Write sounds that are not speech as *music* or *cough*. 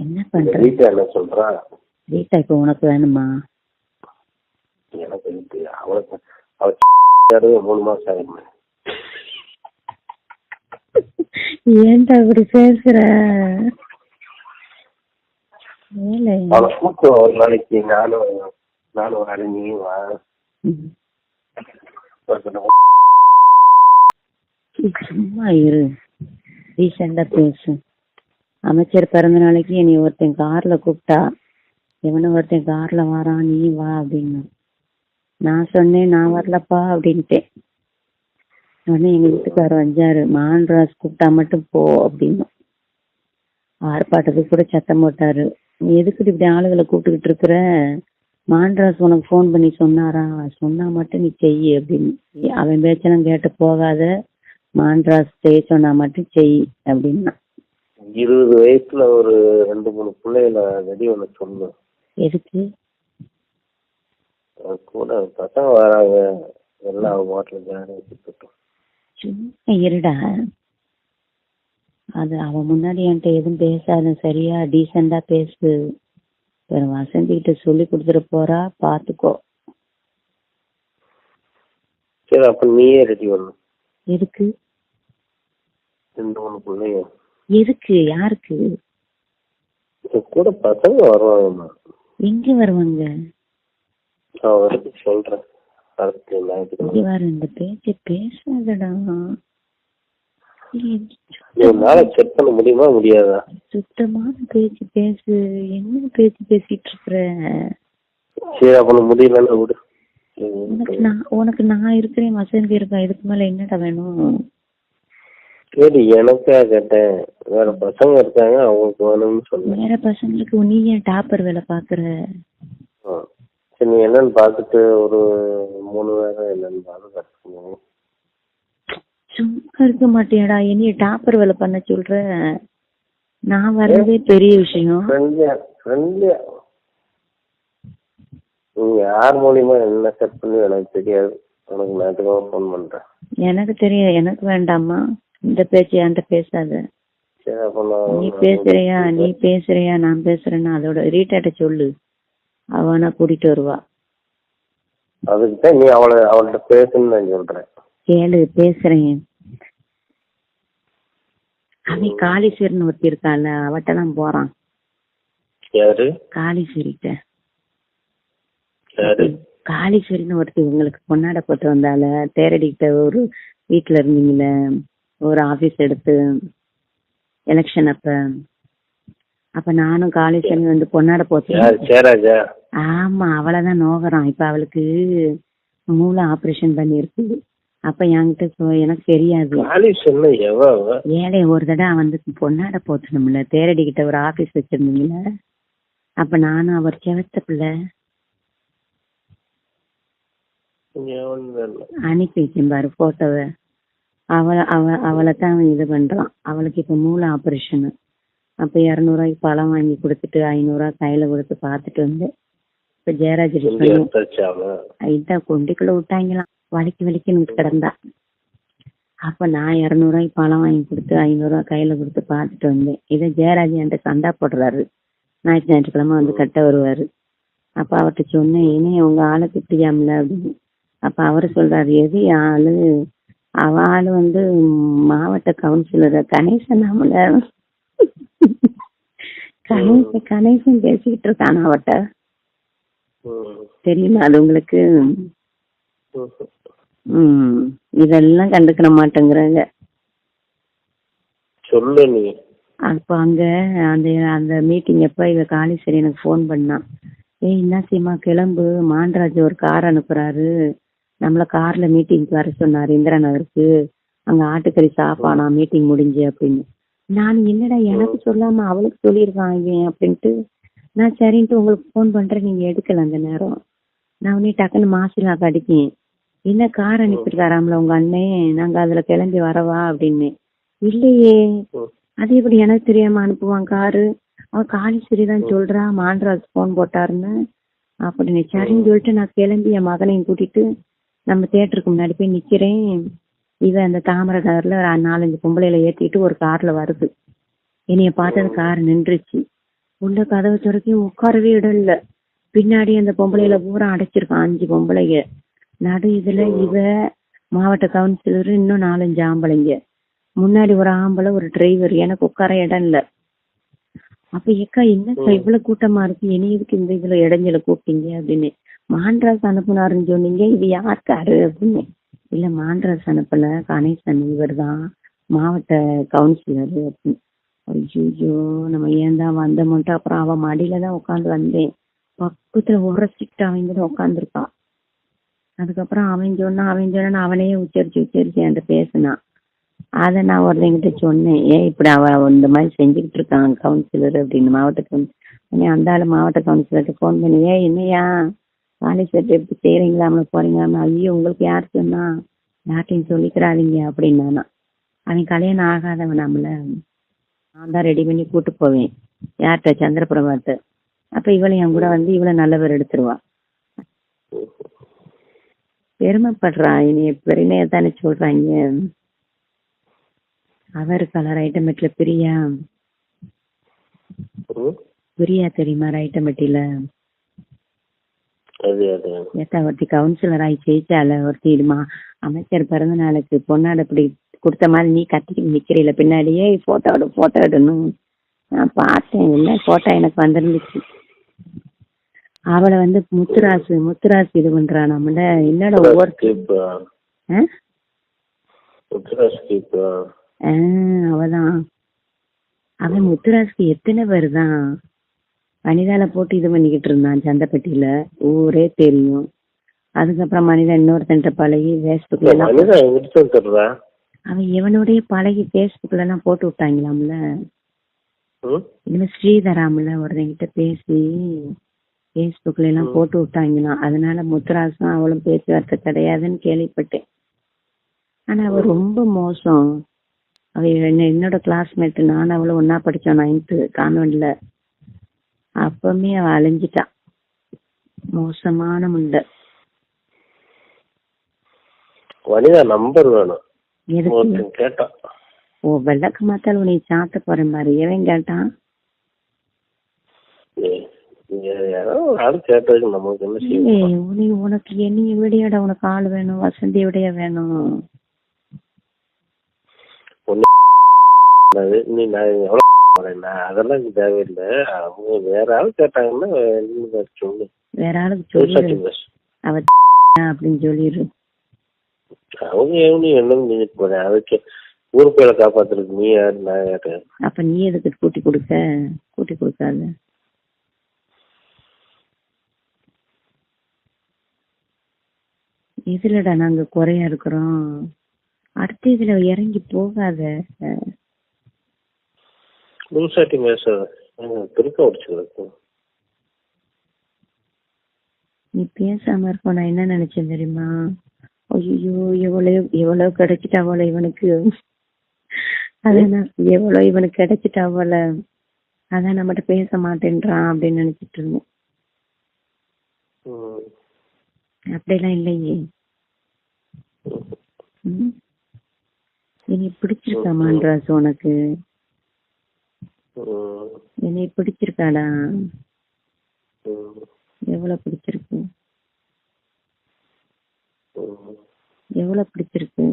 என்ன பண்ற? வீட்டை என்ன சொல்றா. ரீட்டா இப்போ உனக்கு வேணுமா? எனக்கு இருக்கு அவளுக்கு அவ *laughs* மூணு மாசம் ஆயிருமே ஏன்டா இப்படி பேசுற? அவளை ஒரு நாளைக்கு நானும் நானும் வரேன் நீ வா. சும்மா இரு. ரீசெண்டா பேசு. அமைச்சர் பிறந்த நாளைக்கு என்னை ஒருத்தன் கார்ல கூப்பிட்டா எவனும் ஒருத்தன் கார்ல வரான் நீ வா அப்படின்னு நான் சொன்னேன் நான் வரலப்பா அப்படின்ட்டேன். உடனே எங்க வீட்டுக்காரர் வந்தாரு மான்ராஸ் கூப்பிட்டா மட்டும் போ அப்படின்னு ஆர்ப்பாட்டத்துக்கு கூட சத்தம் போட்டாரு. நீ எதுக்கு இப்படி ஆளுகளை கூப்பிட்டுக்கிட்டு இருக்கிற? மான்ராஸ் உனக்கு ஃபோன் பண்ணி சொன்னாரா? சொன்னா மட்டும் நீ செய் அப்படின்னு. அவன் பேச்செல்லாம் கேட்டு போகாத. மான்ராஸ் செய்ய சொன்னா மட்டும் செய் அப்படின்னா இருபது வயசுல ஒரு ரெண்டு மூணு பிள்ளைகளை ரெடி பண்ண சொல்லு எதுக்கு? கூட பசங்க வராங்க. எல்லாம் அவங்க வாட்டில் ஜாலியாக சுத்தட்டும் சும்மா இருடா. அது அவன் முன்னாடி என்கிட்ட எதுவும் பேசாத சரியா டீசெண்டா பேசு. வேற வசந்தி கிட்ட சொல்லி கொடுத்துட்டு போறா பாத்துக்கோ. சரி அப்ப நீயே ரெடி பண்ணு. எதுக்கு? ரெண்டு மூணு பிள்ளைங்க. எதுக்கு யாருக்கு? கூட பசங்க வருவாங்கம்மா. எங்க வருவாங்க? நான் வரைக்கும் சொல்றேன். இந்த பேச்ச பேசாதடா. செக் பண்ண முடியுமா முடியாதா? சுத்தமான பேச்சு பேசு. என்ன பேச்சு பேசிட்டு இருக்கிற? சரி அப்ப முடியலன்னா விடு. உனக்கு நான் உனக்கு நான் இருக்கிறேன் வசந்தி இருக்கா? இதுக்கு மேல என்னடா வேணும்? சரி எனக்கா கேட்டேன். வேற பசங்க இருக்காங்க அவங்களுக்கு வேணும்னு சொன்னேன். வேற பசங்களுக்கு நீ ஏன் டாப்பர் வேலை பாக்குற ஆ. சரி நீ என்னன்னு பார்த்துட்டு ஒரு மூணு வேலை என்னன்னு பார்த்து கற்றுக்கணும் சும்மா இருக்க மாட்டியாடா என்னைய டாப்பர் வேலை பண்ண சொல்ற? நான் வர்றதே பெரிய விஷயம். ஃப்ரெண்ட்லியா ஃப்ரெண்ட்லியா நீங்க யார் மூலியமா என்ன செட் பண்ணி எனக்கு தெரியாது. உனக்கு நேரத்துக்காக ஃபோன் பண்றேன்? எனக்கு தெரியும் எனக்கு வேண்டாமா இந்த பேச்சு என்கிட்ட பேசாத. நீ பேசுறியா நீ பேசுறியா நான் பேசுறேன்னா அதோட ரீட்டாட்ட சொல்லு. அவனா கூட்டிட்டு வருவா. அதுக்கு நீ அவளை அவள்கிட்ட பேசுன்னு நான் சொல்றேன். கேளு பேசுறேன். அவன் காளீஸ்வரன் ஒருத்தி இருக்கால அவட்ட தான் போறான். யாரு? காளீஸ்வரின்னு ஒருத்தி உங்களுக்கு பொன்னாட போட்டு வந்தால தேரடிக்கிட்ட ஒரு வீட்டுல இருந்தீங்கல்ல. ஒரு ஆபீஸ் எடுத்து எலெக்ஷன் அப்ப. அப்ப நானும் காளீஸ்வரி வந்து பொன்னாட சேராஜா ஆமா அவளைதான் நோகறான் இப்ப அவளுக்கு மூளை ஆபரேஷன் பண்ணிருக்கு. அப்ப என்கிட்ட எனக்கு தெரியாது. ஏழை ஒரு தடவை வந்து பொன்னாட போத்தணும்ல தேரடிக்கிட்ட ஒரு ஆபீஸ் வச்சிருந்தீங்கல்ல. அப்ப நானும் அவர் செவத்த பிள்ளை. அனுப்பி வச்சேன் பாரு போட்டோவை அவளை அவ அவளை தான் அவன் இது பண்றான். அவளுக்கு இப்ப மூளை ஆபரேஷன் அப்ப இரநூறுவாய்க்கு பழம் வாங்கி கொடுத்துட்டு ஐநூறுரூவா கையில கொடுத்து பார்த்துட்டு வந்து இப்ப ஜெயராஜ் இதான் கொண்டிக்குள்ள விட்டாங்களாம் வலிக்கு வலிக்குன்னு கிடந்தா. அப்ப நான் இரநூறுவாய்க்கு பழம் வாங்கி கொடுத்து ஐநூறுரூவா கையில கொடுத்து பார்த்துட்டு வந்தேன். இதை ஜெயராஜ் என்கிட்ட சண்டா போடுறாரு. ஞாயிற்று ஞாயிற்றுக்கிழமை வந்து கட்ட வருவாரு. அப்ப அவர்கிட்ட சொன்னேன் இனி உங்க ஆளை திட்டியாமல அப்படின்னு. அப்ப அவரு சொல்றாரு எது ஆளு? அவ ஆளு வந்து மாவட்ட கவுன்சிலர் கணேசன் ஆமல கணேச கணேசன் பேசிக்கிட்டு இருக்கான் அவட்ட. தெரியுமா அது உங்களுக்கு? ம். ம் இதெல்லாம் கண்டுக்கிற மாட்டேங்கிறாங்க. சொல்லு நீ. அப்ப அங்க அந்த அந்த மீட்டிங் எப்ப இவ காளீஸ்வரி எனக்கு ஃபோன் பண்ணான் ஏய் என்ன சீமா கிளம்பு. மாண்டராஜ் ஒரு கார் அனுப்புறாரு. நம்மள கார்ல மீட்டிங்க்கு வர சொன்னாரு. இந்திரா நகருக்கு அங்க ஆட்டுக்கறி சாப்பானா மீட்டிங் முடிஞ்சு அப்படின்னு. நான் என்னடா எனக்கு சொல்லாம அவளுக்கு சொல்லியிருக்கான் இவன்? அப்படின்ட்டு நான் சரின்ட்டு உங்களுக்கு ஃபோன் பண்றேன். நீங்க எடுக்கல அந்த நேரம். நான் உடனே டக்குன்னு மாசிலா கடிக்கேன் என்ன கார் அனுப்பியிருக்காராம்ல உங்க அண்ணே? நாங்க அதுல கிளம்பி வரவா? அப்படின்னு. இல்லையே. அது எப்படி எனக்கு தெரியாம அனுப்புவான் காரு அவன் காளீஸ்வரி தான் சொல்றா. மாண்டராஜ் போன் போட்டாருன்னு. அப்படின்னு சரின்னு சொல்லிட்டு நான் கிளம்பி என் மகனையும் கூட்டிட்டு நம்ம தியேட்டருக்கு முன்னாடி போய் நிக்கிறேன். இவ அந்த தாமரை நகர்ல ஒரு நாலஞ்சு பொம்பளையில ஏத்திட்டு ஒரு கார்ல வருது. என்னைய பார்த்தது கார் நின்றுச்சு. உள்ள கதவு திறக்கி உட்காரவே இடம் இல்ல பின்னாடி அந்த பொம்பளையில பூரா அடைச்சிருக்கான் அஞ்சு பொம்பளைங்க. நடு இதுல இவ மாவட்ட கவுன்சிலர் இன்னும் நாலஞ்சு ஆம்பளைங்க. முன்னாடி ஒரு ஆம்பளை ஒரு டிரைவர் எனக்கு உட்கார இடம் இல்ல. அப்ப ஏக்கா என்னக்கா இவ்வளவு கூட்டமா இருக்கு? இனி எதுக்கு இந்த இதுல இடைஞ்சல கூப்பிட்டீங்க அப்படின்னு. மாண்ட்ராஸ் அனுப்புனாருன்னு சொன்னீங்க இது யாருக்காரு அப்படின்னு? இல்ல மாண்ட்ராஸ் அனுப்பல கணேசன் இவர் தான் மாவட்ட கவுன்சிலர் அப்படின்னு. ஐயோ நம்ம ஏன் தான் வந்தோம்ட்டு அப்புறம் அவன் மடியில தான் உட்காந்து வந்தேன். பக்கத்துல உரசிக்கிட்டு அவங்க தான் உட்காந்துருக்கா அதுக்கப்புறம் அவன் சொன்னா அவன் சொன்னா அவனையே உச்சரிச்சு உச்சரிச்சு என்கிட்ட பேசினான். அதை நான் ஒருத்தங்கிட்ட சொன்னேன் ஏன் இப்படி அவ இந்த மாதிரி செஞ்சுக்கிட்டு இருக்கான் கவுன்சிலர் அப்படின்னு மாவட்ட கவுன்சிலர் அந்த ஆள் மாவட்ட கவுன்சிலர்கிட்ட ஃபோன் பண்ணி ஏன் என்னையா? காலேஜ் செட் எப்படி செய்கிறீங்களாம்ல போறீங்களாம்ல ஐயோ உங்களுக்கு யார் சொன்னா? யார்ட்டையும் சொல்லிக்கிறாதீங்க அப்படின்னானா அவன் கல்யாணம் ஆகாதவன் நம்மள. நான் தான் ரெடி பண்ணி கூட்டு போவேன். யார்கிட்ட? சந்திரபிரபாத்து அப்ப இவளை என் கூட வந்து இவளை நல்ல பேர் எடுத்துருவா. பெருமைப்படுறா. இனி பெருமையை தானே சொல்றாங்க. அவர் கலர் ஐட்டமெட்ல பிரியா? ம்? பிரியா தெரியுமா? ரைட்டமெட்டில அது ஏத்தா ஒருத்தி கவுன்சிலர் ஆகி ஜெயிச்சால ஒருத்தி அமைச்சர் பிறந்த நாளுக்கு பொன்னாடு இப்படி கொடுத்த மாதிரி நீ கத்திக்கிட்டு நிக்கிறீல பின்னாடியே போட்டோ எடு போட்டோ எடுணும் நான் பார்த்தேன் இல்லை போட்டோ எனக்கு வந்திருந்துச்சு. அவளை வந்து முத்துராசு முத்துராசு இது பண்றா நம்மள என்னோட ஒவ்வொரு அவதான். அவன் முத்துராஜுக்கு எத்தனை பேர் தான்? வனிதால போட்டு இது பண்ணிக்கிட்டு இருந்தான் சந்தைப்பட்டியில. ஊரே தெரியும். அதுக்கப்புறம் மனிதா இன்னொருத்தன்ட்ட பழகி ஃபேஸ்புக்ல எல்லாம் அவன் இவனோடய பழகி ஃபேஸ்புக்ல எல்லாம் போட்டு விட்டாங்களாம்ல. இனிமே ஸ்ரீதராம்ல ஒருத்தங்கிட்ட பேசி ஃபேஸ்புக்ல எல்லாம் போட்டு விட்டாங்களாம். அதனால முத்துராசும் அவளும் பேச்சுவார்த்தை கிடையாதுன்னு கேள்விப்பட்டேன். ஆனா அவ ரொம்ப மோசம். அவ என்ன என்னோட கிளாஸ்மேட் நானும் அவளும் ஒன்னா படிச்சோம் நைன்த்து கான்வென்ட்ல அப்பவுமே அவ அழிஞ்சிட்டா மோசமான முண்டை. வனிதா நம்பர் வேணும். ஒருத்தன் கேட்டான். ஓ வெள்ளக்கு மாத்தால் உன்னை சாத்த போறேன் பாரு. எவன் கேட்டான்? என்ன உனக்கு என்னைய விடையாட? உனக்கு ஆள் வேணும். வசந்தி விடைய வேணும். நீ நான் எவ்வளோ போறேன்னா அதெல்லாம் எனக்கு தேவையில்லை. அவங்க வேற ஆள் கேட்டாங்கன்னா என்ன சொல்லு. வேற ஆளுக்கு பேசு. அவ *laughs* அப்படின்னு சொல்லிடு. அவங்க எவனி என்னன்னு நீங்க போறேன் அதுக்கு ஊர் பேரை காப்பாத்துறதுக்கு நீ யாரு நான் யாரு? அப்ப நீ எதுக்கு கூட்டி கொடுக்க? கூட்டி கொடுக்காத. இதுலடா நாங்க குறையா இருக்கிறோம்? அடுத்த இதுல இறங்கி போகாத. முன்சாட்டி பேசாத திருக்க உடிச்சுக்கிறது நீ பேசாம இருக்க நான் என்ன நினைச்சேன் தெரியுமா? ஐயோ எவ்வளவு எவ்வளவு கிடைச்சிட்டா போல இவனுக்கு. அதான் எவ்வளவு இவனுக்கு கிடைச்சிட்டா போல அதான் நம்மகிட்ட பேச மாட்டேன்றான் அப்படின்னு நினைச்சிட்டு இருந்தேன். அப்படிலாம் இல்லையே. ம். என்னை பிடிச்சிருக்கா மான்ராஸ் உனக்கு? என்னை பிடிச்சிருக்காடா. எவ்வளவு பிடிச்சிருக்கு. எவ்வளவு பிடிச்சிருக்கு